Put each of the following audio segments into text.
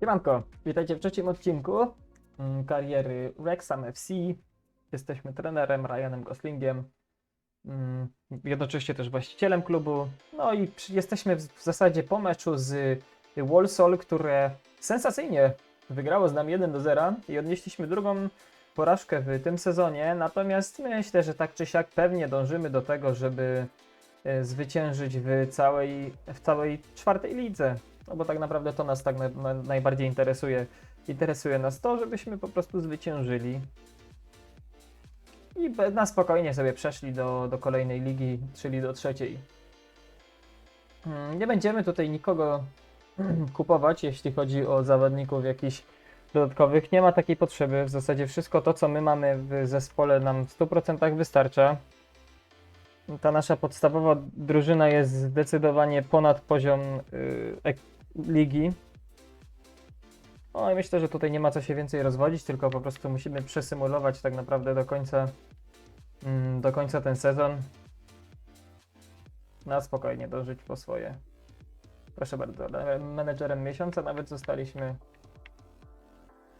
Siemanko, witajcie w trzecim odcinku mm, kariery Wrexham FC. Jesteśmy trenerem Ryanem Goslingiem, mm, jednocześnie też właścicielem klubu. No i jesteśmy w zasadzie po meczu z Walsall, które sensacyjnie wygrało z nami 1 do 0 i odnieśliśmy drugą porażkę w tym sezonie. Natomiast myślę, że tak czy siak pewnie dążymy do tego, żeby e, zwyciężyć w całej, w całej czwartej lidze. No bo tak naprawdę to nas tak na, na, najbardziej interesuje. Interesuje nas to, żebyśmy po prostu zwyciężyli. I na spokojnie sobie przeszli do, do kolejnej ligi, czyli do trzeciej. Mm, Nie będziemy tutaj nikogo kupować, jeśli chodzi o zawodników jakichś dodatkowych. Nie ma takiej potrzeby. W zasadzie wszystko to, co my mamy w zespole, nam w 100% wystarcza. Ta nasza podstawowa drużyna jest zdecydowanie ponad poziom y, ligi. No i myślę, że tutaj nie ma co się więcej rozwodzić, tylko po prostu musimy przesymulować tak naprawdę do końca, mm, do końca ten sezon. Na spokojnie dążyć po swoje. Proszę bardzo, menedżerem miesiąca nawet zostaliśmy.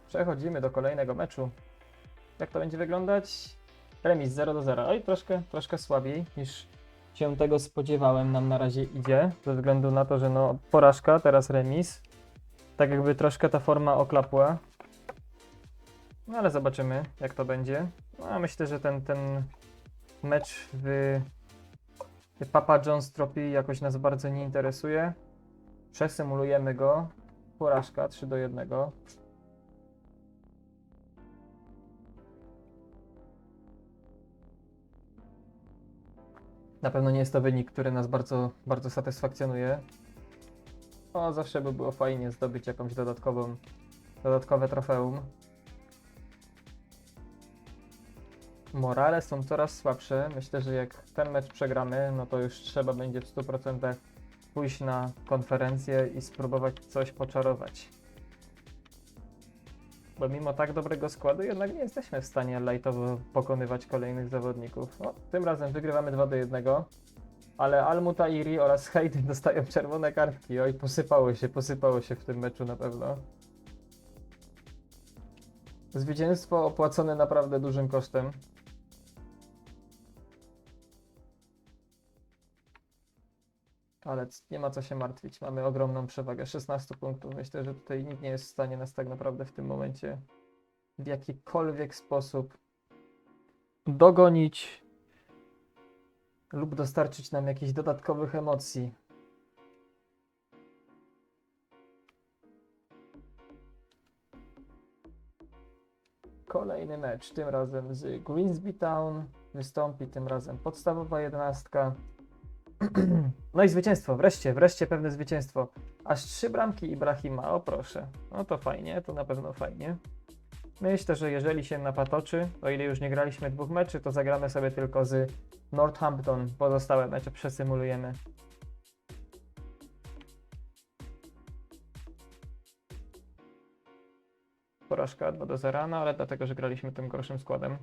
Przechodzimy do kolejnego meczu. Jak to będzie wyglądać? Remis 0 do 0. Oj, troszkę, troszkę słabiej niż się tego spodziewałem. Nam na razie idzie, ze względu na to, że no porażka, teraz remis. Tak jakby troszkę ta forma oklapła. No ale zobaczymy, jak to będzie. No, a myślę, że ten, ten mecz w Papa John's Trophy jakoś nas bardzo nie interesuje. Przesymulujemy go. Porażka 3 do 1. Na pewno nie jest to wynik, który nas bardzo, bardzo satysfakcjonuje. O, zawsze by było fajnie zdobyć jakąś dodatkową, dodatkowe trofeum. Morale są coraz słabsze. Myślę, że jak ten mecz przegramy, no to już trzeba będzie w 100% pójść na konferencję i spróbować coś poczarować. Bo mimo tak dobrego składu jednak nie jesteśmy w stanie lightowo pokonywać kolejnych zawodników. O, tym razem wygrywamy 2 do 1, ale Al-Mutairi oraz Hayden dostają czerwone kartki. Oj, posypało się, posypało się w tym meczu na pewno. Zwycięstwo opłacone naprawdę dużym kosztem. Ale nie ma co się martwić. Mamy ogromną przewagę 16 punktów. Myślę, że tutaj nikt nie jest w stanie nas tak naprawdę w tym momencie w jakikolwiek sposób dogonić lub dostarczyć nam jakichś dodatkowych emocji. Kolejny mecz, tym razem z Greensby Town. Wystąpi tym razem podstawowa jedenastka. No i zwycięstwo, wreszcie, wreszcie pewne zwycięstwo. Aż trzy bramki Ibrahima, o proszę. No to fajnie, to na pewno fajnie. Myślę, że jeżeli się napatoczy, o ile już nie graliśmy dwóch meczy, to zagramy sobie tylko z Northampton. Pozostałe mecze przesymulujemy. Porażka 2 do 0, no ale dlatego, że graliśmy tym gorszym składem.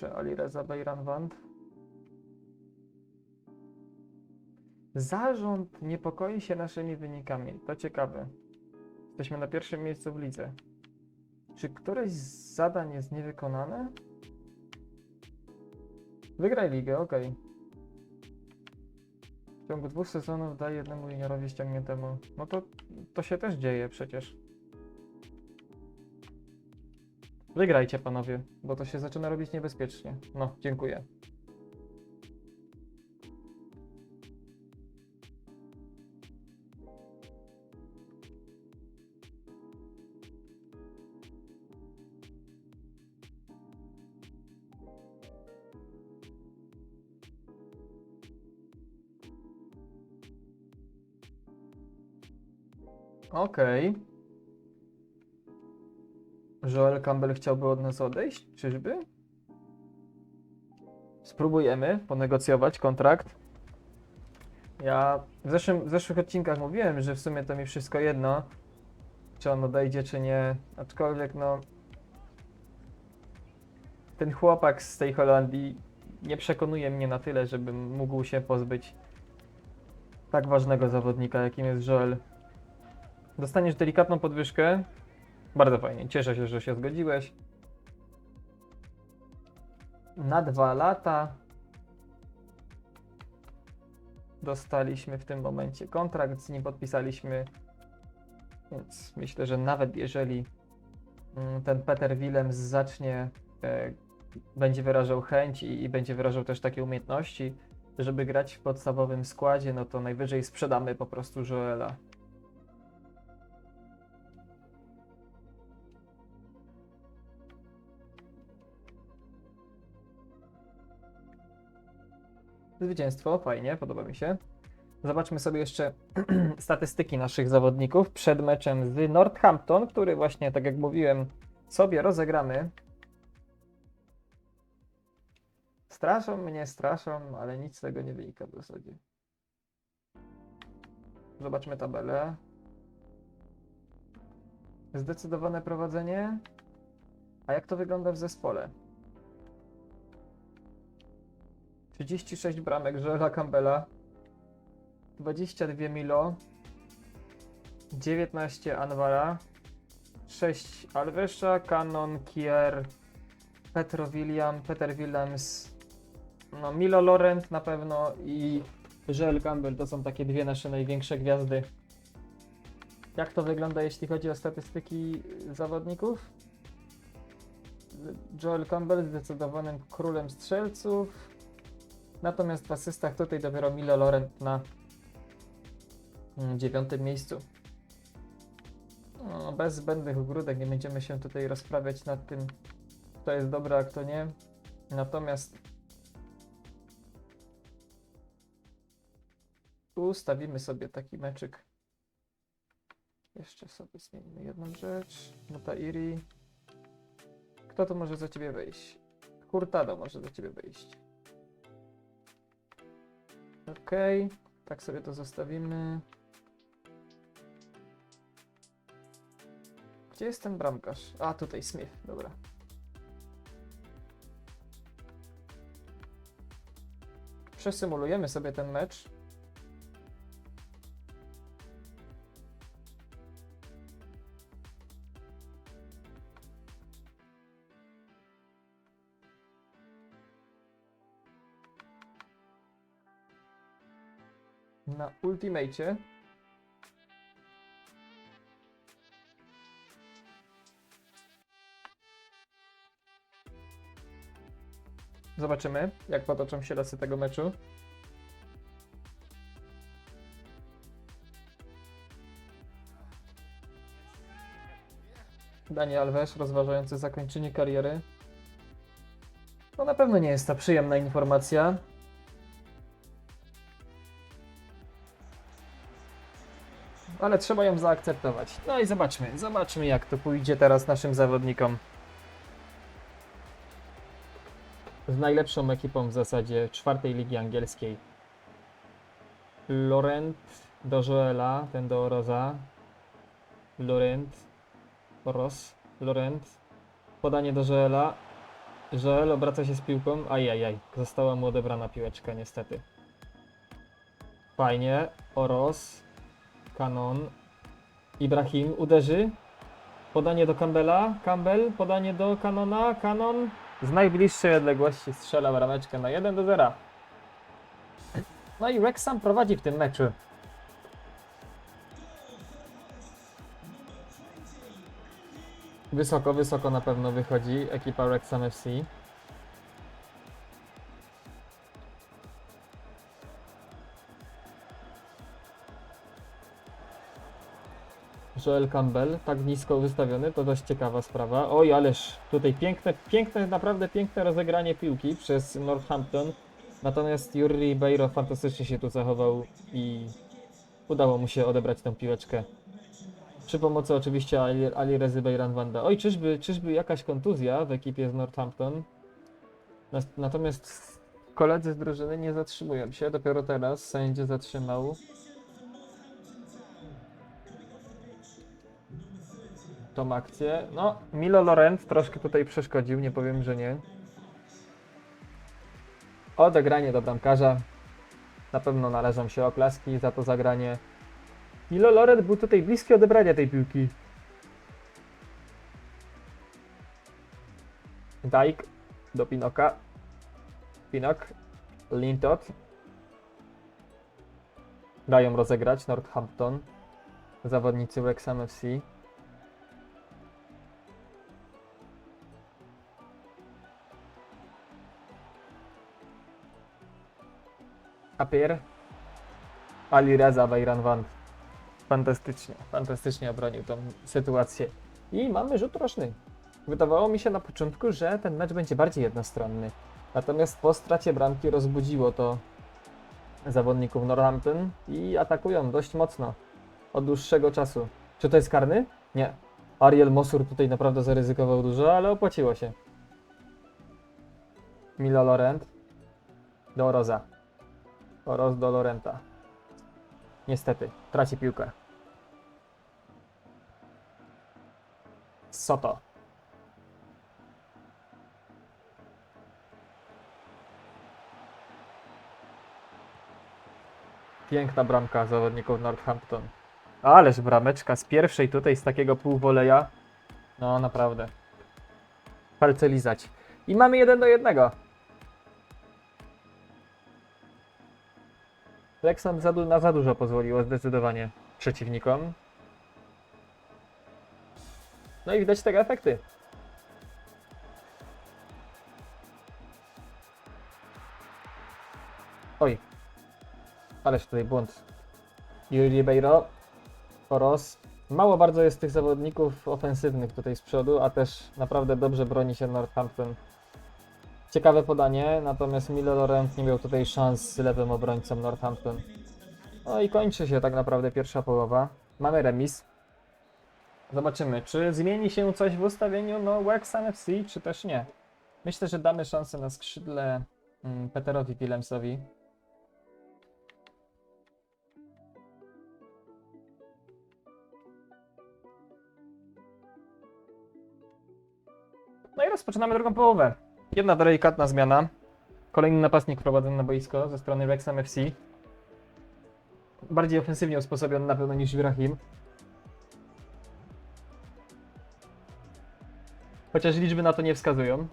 Proszę, Ali Reza Bejranwand. Zarząd niepokoi się naszymi wynikami. To ciekawe. Jesteśmy na pierwszym miejscu w lidze. Czy któreś z zadań jest niewykonane? Wygraj ligę, okej. W ciągu dwóch sezonów daj jednemu juniorowi ściągniętemu. No to, to się też dzieje przecież. Wygrajcie panowie, bo to się zaczyna robić niebezpiecznie. No, dziękuję. Okej. Joel Campbell chciałby od nas odejść? Czyżby? Spróbujemy ponegocjować kontrakt. Ja w, zeszłym, w zeszłych odcinkach mówiłem, że w sumie to mi wszystko jedno, czy on odejdzie, czy nie. Aczkolwiek, no, ten chłopak z tej Holandii nie przekonuje mnie na tyle, żebym mógł się pozbyć tak ważnego zawodnika, jakim jest Joel. Dostaniesz delikatną podwyżkę. Bardzo fajnie. Cieszę się, że się zgodziłeś. Na dwa lata dostaliśmy w tym momencie kontrakt, z nim podpisaliśmy. Więc myślę, że nawet jeżeli mm, ten Peter Willems zacznie, e, będzie wyrażał chęć i, i będzie wyrażał też takie umiejętności, żeby grać w podstawowym składzie, no to najwyżej sprzedamy po prostu Joela. Zwycięstwo, fajnie, podoba mi się. Zobaczmy sobie jeszcze statystyki naszych zawodników przed meczem z Northampton, który właśnie, tak jak mówiłem, sobie rozegramy. Straszą mnie, straszą, ale nic z tego nie wynika w zasadzie. Zobaczmy tabelę. Zdecydowane prowadzenie. A jak to wygląda w zespole? 36 bramek Joela Campbella. 22 Milo. 19 Anwara. 6 Alvesza, Cannon, Kier, Petro William, Peter Willems, no Milo Laurent na pewno i Joel Campbell to są takie dwie nasze największe gwiazdy. Jak to wygląda jeśli chodzi o statystyki zawodników? Joel Campbell zdecydowanym królem strzelców. Natomiast w asystach tutaj dopiero Milo Laurent na mm, dziewiątym miejscu. No, bez zbędnych ogródek nie będziemy się tutaj rozprawiać nad tym, kto jest dobry, a kto nie. Natomiast ustawimy sobie taki meczyk. Jeszcze sobie zmienimy jedną rzecz. Mutairi. Kto to może za ciebie wejść? Hurtado może za ciebie wejść. Okej, tak sobie to zostawimy. Gdzie jest ten bramkarz? A, tutaj Smith, dobra. Przesymulujemy sobie ten mecz. Na Ultimate. Zobaczymy, jak potoczą się losy tego meczu. Daniel Alves rozważający zakończenie kariery. To na pewno nie jest ta przyjemna informacja. Ale trzeba ją zaakceptować. No i zobaczmy, zobaczmy jak to pójdzie teraz naszym zawodnikom. z najlepszą ekipą w zasadzie czwartej ligi angielskiej. Laurent do Joela, ten do Roza. Laurent, Ros, Laurent. Podanie do Joela. Joel obraca się z piłką. Ajajaj, została mu odebrana piłeczka niestety. Fajnie. Oros. Kanon. Ibrahim uderzy. Podanie do Campbella. Campbell. Podanie do Kanona. Kanon. Z najbliższej odległości strzela brameczkę na 1 do 0. No i Wrexham prowadzi w tym meczu. Wysoko, wysoko na pewno wychodzi ekipa Wrexham FC. Joel Campbell, tak nisko wystawiony, to dość ciekawa sprawa. Oj, ależ tutaj piękne, piękne, naprawdę piękne rozegranie piłki przez Northampton. Natomiast Yuri Beiro fantastycznie się tu zachował i udało mu się odebrać tę piłeczkę. Przy pomocy oczywiście Ali, Ali Rezy Beiranwanda. Oj, czyżby, czyżby jakaś kontuzja w ekipie z Northampton? Natomiast koledzy z drużyny nie zatrzymują się. Dopiero teraz sędzia zatrzymał tą akcję. No, Milo Laurent troszkę tutaj przeszkodził, nie powiem, że nie. odegranie do bramkarza. Na pewno należą się oklaski za to zagranie. Milo Loret był tutaj bliski odebrania tej piłki. Dijk do Pinoka. Pinok. Lintot. Dają rozegrać Northampton. Zawodnicy Wrexham FC. Apir. Ali Reza Bajran Van. Fantastycznie, fantastycznie obronił tą sytuację. I mamy rzut roczny. Wydawało mi się na początku, że ten mecz będzie bardziej jednostronny. Natomiast po stracie bramki rozbudziło to zawodników Northampton i atakują dość mocno od dłuższego czasu. Czy to jest karny? Nie. Ariel Mosur tutaj naprawdę zaryzykował dużo, ale opłaciło się. Milo Laurent do Roza. Roz do Lorenta. Niestety, traci piłkę. Soto. Piękna bramka zawodników Northampton. Ależ brameczka z pierwszej tutaj z takiego półwoleja. No naprawdę. Palce lizać. I mamy jeden do jednego. Lexan za, na za dużo pozwoliło zdecydowanie przeciwnikom. No i widać tego efekty. Oj. Ależ tutaj błąd. Yuri Ribeiro. Poros. Mało bardzo jest tych zawodników ofensywnych tutaj z przodu, a też naprawdę dobrze broni się Northampton. Ciekawe podanie, natomiast Milo Laurent nie miał tutaj szans z lewym obrońcą Northampton. No i kończy się tak naprawdę pierwsza połowa. Mamy remis. Zobaczymy, czy zmieni się coś w ustawieniu no Wrexham FC, czy też nie. Myślę, że damy szansę na skrzydle mm, Peterowi Willemsowi. No i rozpoczynamy drugą połowę. Jedna delikatna zmiana. Kolejny napastnik wprowadzony na boisko ze strony Wrexham FC. Bardziej ofensywnie usposobiony na pewno niż Ibrahim. Chociaż liczby na to nie wskazują.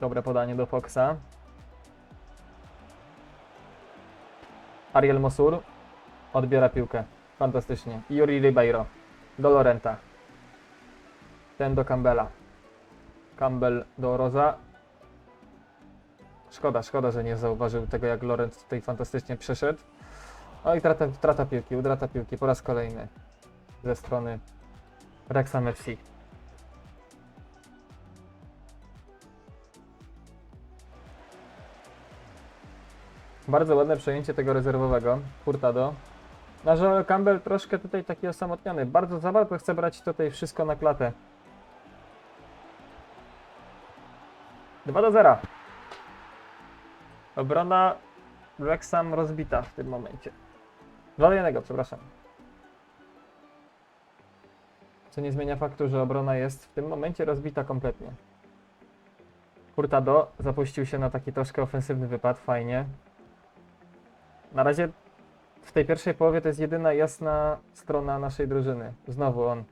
Dobre podanie do Foxa. Ariel Mosur odbiera piłkę. Fantastycznie. Yuri Ribeiro do Lorenta. Ten do Campbella. Campbell do Roza. Szkoda, szkoda, że nie zauważył tego, jak Lorent tutaj fantastycznie przeszedł. No i trata, trata piłki, utrata piłki po raz kolejny ze strony Wrexham FC. Bardzo ładne przejęcie tego rezerwowego, Furtado. Na że Campbell troszkę tutaj taki osamotniony. Bardzo za bardzo chce brać tutaj wszystko na klatę. 2 do 0. Obrona Wrexham rozbita w tym momencie. 2 do 1, przepraszam. Co nie zmienia faktu, że obrona jest w tym momencie rozbita kompletnie. Hurtado zapuścił się na taki troszkę ofensywny wypad, fajnie. Na razie w tej pierwszej połowie to jest jedyna jasna strona naszej drużyny. Znowu on.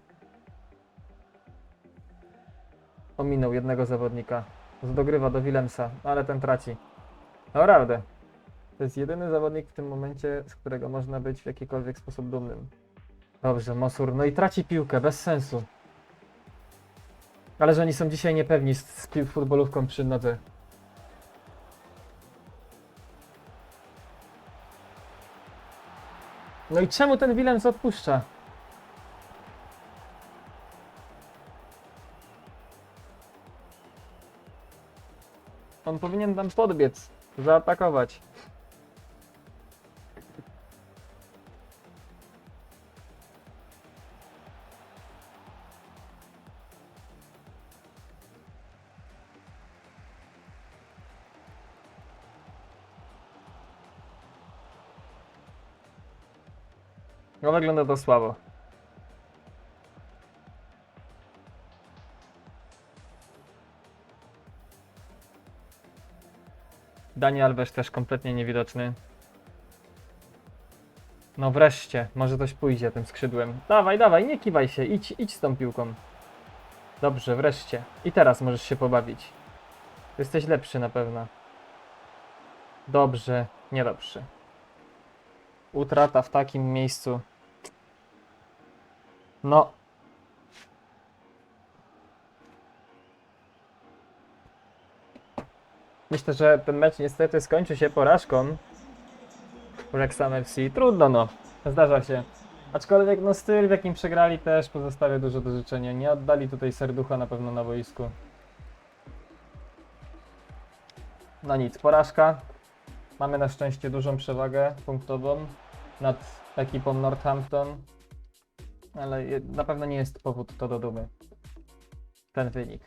Ominął jednego zawodnika. Dogrywa do Willemsa, ale ten traci. Naprawdę. To jest jedyny zawodnik w tym momencie, z którego można być w jakikolwiek sposób dumnym. Dobrze, Mosur. No i traci piłkę, bez sensu. Ale że oni są dzisiaj niepewni z, z futbolówką przy nodze. No i czemu ten Willems odpuszcza? On powinien tam podbiec, zaatakować. No wygląda to słabo. Dani Alves też kompletnie niewidoczny. No wreszcie, może coś pójdzie tym skrzydłem. Dawaj, dawaj, nie kiwaj się, idź, idź z tą piłką. Dobrze, wreszcie. I teraz możesz się pobawić. Jesteś lepszy na pewno. Dobrze, niedobrze. Utrata w takim miejscu no. Myślę, że ten mecz niestety skończy się porażką Wrexham FC. Trudno no, zdarza się. Aczkolwiek no styl w jakim przegrali też pozostawia dużo do życzenia. Nie oddali tutaj serducha na pewno na boisku. No nic, porażka. Mamy na szczęście dużą przewagę punktową nad ekipą Northampton. Ale na pewno nie jest powód to do dumy. Ten wynik.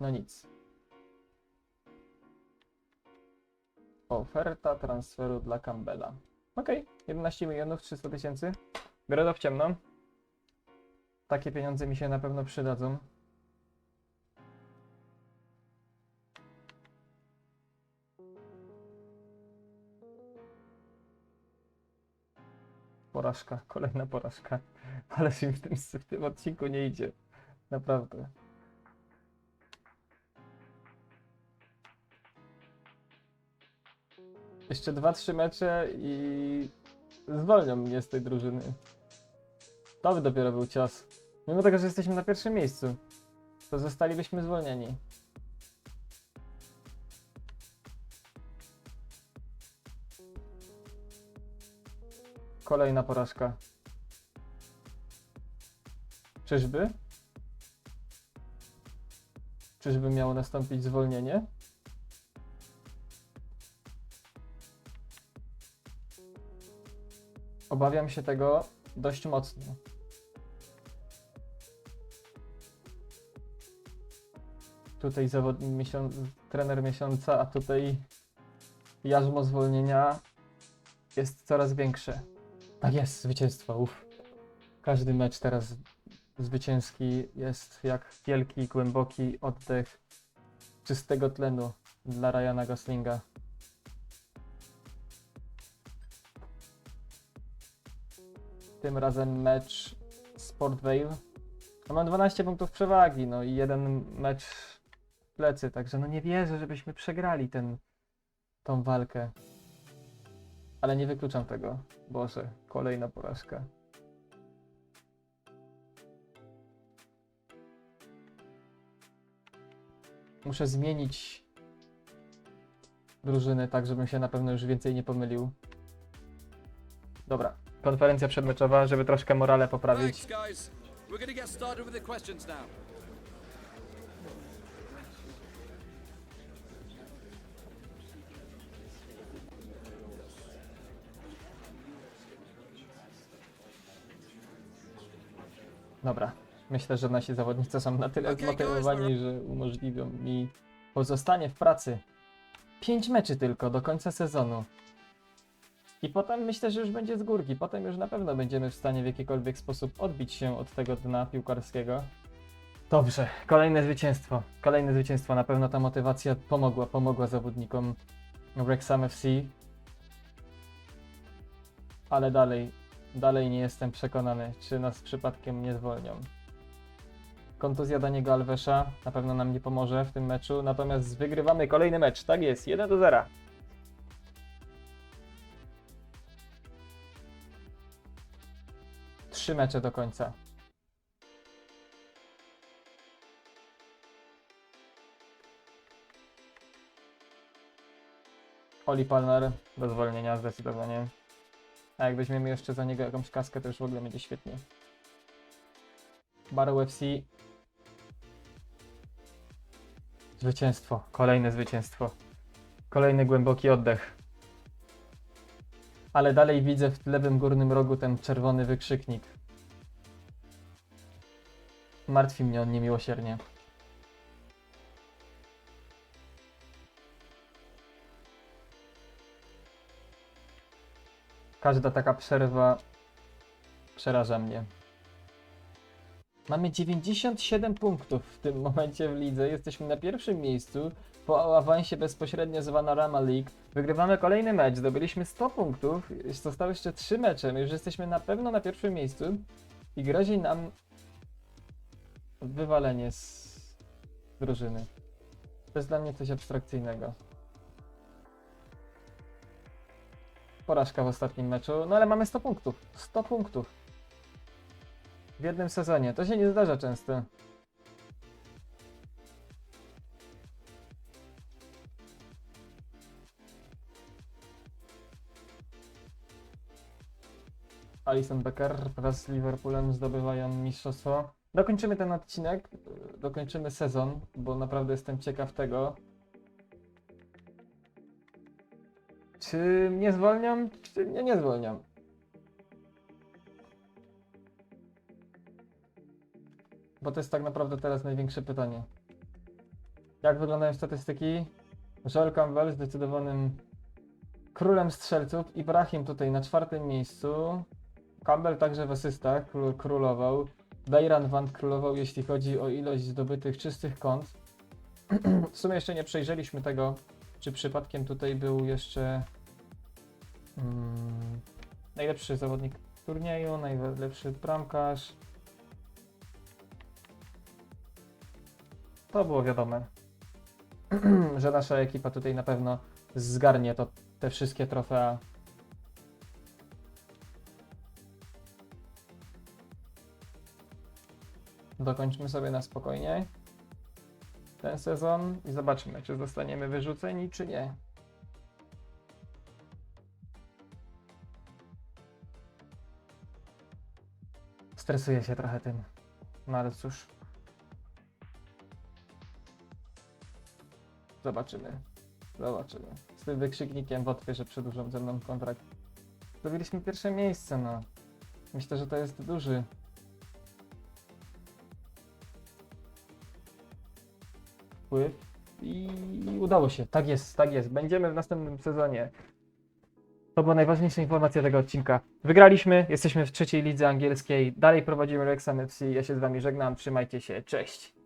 No nic. Oferta transferu dla Campbella. Okej, 11 milionów 300 tysięcy. Biorę w ciemno. Takie pieniądze mi się na pewno przydadzą. Porażka, kolejna porażka. Ale mi w tym, w tym odcinku nie idzie. Naprawdę. Jeszcze 2-3 mecze i zwolnią mnie z tej drużyny. To by dopiero był cios. Mimo tego, że jesteśmy na pierwszym miejscu, to zostalibyśmy zwolnieni. Kolejna porażka. Czyżby? Czyżby miało nastąpić zwolnienie? Obawiam się tego dość mocno. Tutaj miesiąc, trener miesiąca, a tutaj jarzmo zwolnienia jest coraz większe. Tak jest, zwycięstwo, uff. Każdy mecz teraz zwycięski jest jak wielki, głęboki oddech czystego tlenu dla Ryana Goslinga. Tym razem mecz Sport Vale. No mam 12 punktów przewagi, no i jeden mecz w plecy, także no nie wierzę, żebyśmy przegrali ten, tą walkę. Ale nie wykluczam tego. Boże, kolejna porażka. Muszę zmienić drużynę tak, żebym się na pewno już więcej nie pomylił. Dobra, konferencja przedmeczowa, żeby troszkę morale poprawić. Dobra, myślę, że nasi zawodnicy są na tyle Okay, zmotywowani, że umożliwią mi pozostanie w pracy. Pięć meczy tylko do końca sezonu. I potem myślę, że już będzie z górki. Potem już na pewno będziemy w stanie w jakikolwiek sposób odbić się od tego dna piłkarskiego. Dobrze, kolejne zwycięstwo. Kolejne zwycięstwo. Na pewno ta motywacja pomogła, pomogła zawodnikom Wrexham FC. Ale dalej, dalej nie jestem przekonany, czy nas przypadkiem nie zwolnią. Kontuzja Daniego Alvesza na pewno nam nie pomoże w tym meczu, natomiast wygrywamy kolejny mecz. Tak jest, 1 do 0. Trzy mecze do końca. Oli Palmer do zwolnienia zdecydowanie. A jak weźmiemy jeszcze za niego jakąś kaskę, to już w ogóle będzie świetnie. Barrow FC. Zwycięstwo. Kolejne zwycięstwo. Kolejny głęboki oddech. Ale dalej widzę w lewym górnym rogu ten czerwony wykrzyknik. Martwi mnie on niemiłosiernie. Każda taka przerwa przeraża mnie. Mamy 97 punktów w tym momencie w lidze. Jesteśmy na pierwszym miejscu po awansie bezpośrednio z Vanorama League. Wygrywamy kolejny mecz, zdobyliśmy 100 punktów. Zostały jeszcze 3 mecze. My już jesteśmy na pewno na pierwszym miejscu i grozi nam wywalenie z drużyny. To jest dla mnie coś abstrakcyjnego. Porażka w ostatnim meczu, no ale mamy 100 punktów. 100 punktów. W jednym sezonie. To się nie zdarza często. Alison Becker wraz z Liverpoolem zdobywają mistrzostwo. Dokończymy ten odcinek, dokończymy sezon, bo naprawdę jestem ciekaw tego. Czy mnie zwolnią, czy mnie nie zwolnią? Bo to jest tak naprawdę teraz największe pytanie. Jak wyglądają statystyki? Joel Campbell zdecydowanym królem strzelców. Ibrahim tutaj na czwartym miejscu. Campbell także w asystach kró- królował. Dairan Van królował, jeśli chodzi o ilość zdobytych czystych kąt. w sumie jeszcze nie przejrzeliśmy tego, czy przypadkiem tutaj był jeszcze mm, najlepszy zawodnik turnieju, najlepszy bramkarz. To było wiadome, że nasza ekipa tutaj na pewno zgarnie to, te wszystkie trofea. Dokończmy sobie na spokojnie ten sezon i zobaczymy, czy zostaniemy wyrzuceni, czy nie. Stresuję się trochę tym, no ale cóż. Zobaczymy. Zobaczymy. Z tym wykrzyknikiem wątpię, że przedłużą ze mną kontrakt. Zdobyliśmy pierwsze miejsce, no. Myślę, że to jest duży wpływ i udało się. Tak jest, tak jest. Będziemy w następnym sezonie. To była najważniejsza informacja tego odcinka. Wygraliśmy, jesteśmy w trzeciej lidze angielskiej. Dalej prowadzimy Wrexham FC. Ja się z wami żegnam. Trzymajcie się. Cześć.